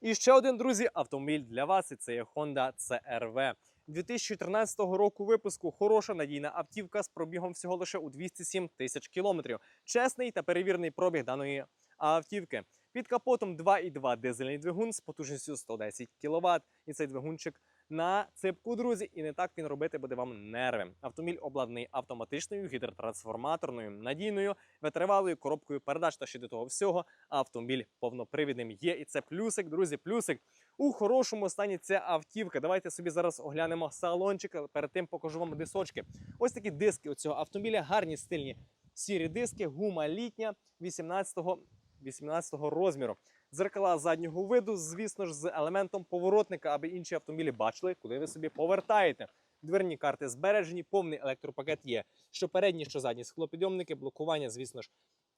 І ще один, друзі, автомобіль для вас. І це є Honda CR-V. 2013 року випуску хороша надійна автівка з пробігом всього лише у 207 тисяч кілометрів. Чесний та перевірений пробіг даної автівки. Під капотом 2,2 дизельний двигун з потужністю 110 кВт. І цей двигунчик на ципку, друзі, і не так він робити буде вам нерви. Автомобіль обладнаний автоматичною гідротрансформаторною, надійною, витривалою коробкою передач та ще до того всього. Автомобіль повнопривідним є. І це плюсик, друзі, плюсик. У хорошому стані ця автівка. Давайте собі зараз оглянемо салончик. Перед тим покажу вам дисочки. Ось такі диски у цього автомобіля, гарні стильні сірі диски, гума літня 18-го 18-го розміру. Зеркала заднього виду, звісно ж, з елементом поворотника, аби інші автомобілі бачили, куди ви собі повертаєте. Дверні карти збережені, повний електропакет є. Що передні, що задні склопідйомники, блокування, звісно ж,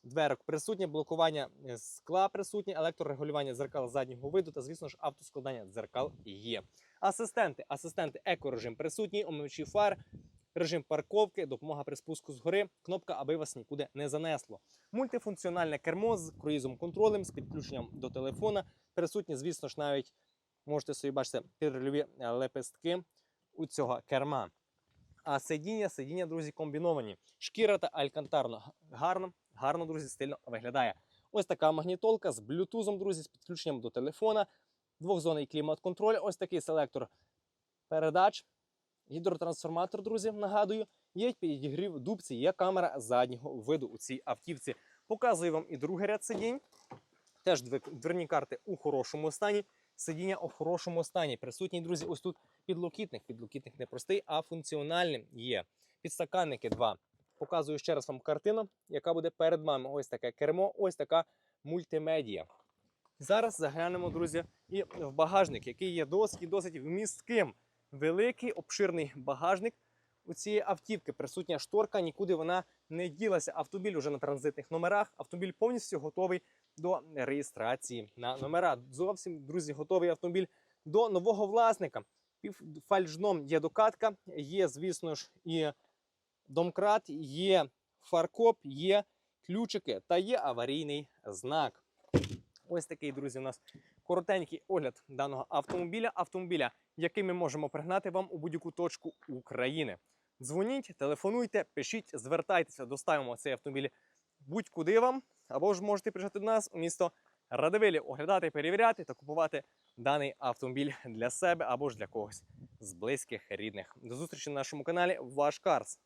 дверок присутнє, блокування е, скла присутнє, електрорегулювання дзеркал заднього виду та, звісно ж, автоскладання дзеркал є. Асистенти, асистенти, екорежим присутній, омивачі фар, режим парковки, допомога при спуску з гори, кнопка, аби вас нікуди не занесло. Мультифункціональне кермо з круїзом контролем, з підключенням до телефона. Присутні, звісно ж, навіть можете собі бачити підрульові е, лепестки у цього керма. А сидіння, сидіння, друзі, комбіновані. Шкіра та алькантарно. Гарно, гарно, друзі, стильно виглядає. Ось така магнітолка з блютузом, друзі, з підключенням до телефона. Двохзонний клімат-контроль. Ось такий селектор передач. Гідротрансформатор, друзі, нагадую. Є підігрів дубці, є камера заднього виду у цій автівці. Показую вам і другий ряд сидінь. Теж дверні карти у хорошому стані. Сидіння у хорошому стані. Присутній, друзі, ось тут підлокітник. Підлокітник не простий, а функціональним є. Підстаканники два. Показую ще раз вам картину, яка буде перед вами. Ось таке кермо, ось така мультимедія. Зараз заглянемо, друзі, і в багажник, який є досить досить вмістким. Великий обширний багажник у цієї автівки. Присутня шторка, нікуди вона не ділася. Автомобіль уже на транзитних номерах. Автомобіль повністю готовий до реєстрації на номера. Зовсім, друзі, готовий автомобіль до нового власника. Півфальшном є докатка, є, звісно ж, і домкрат, є фаркоп, є ключики та є аварійний знак. Ось такий, друзі, у нас коротенький огляд даного автомобіля. Автомобіля, який ми можемо пригнати вам у будь-яку точку України. Дзвоніть, телефонуйте, пишіть, звертайтеся, доставимо цей автомобіль будь-куди вам, або ж можете приїжджати до нас у місто Радивилі, оглядати, перевіряти та купувати даний автомобіль для себе або ж для когось з близьких рідних. До зустрічі на нашому каналі Ваш Карс.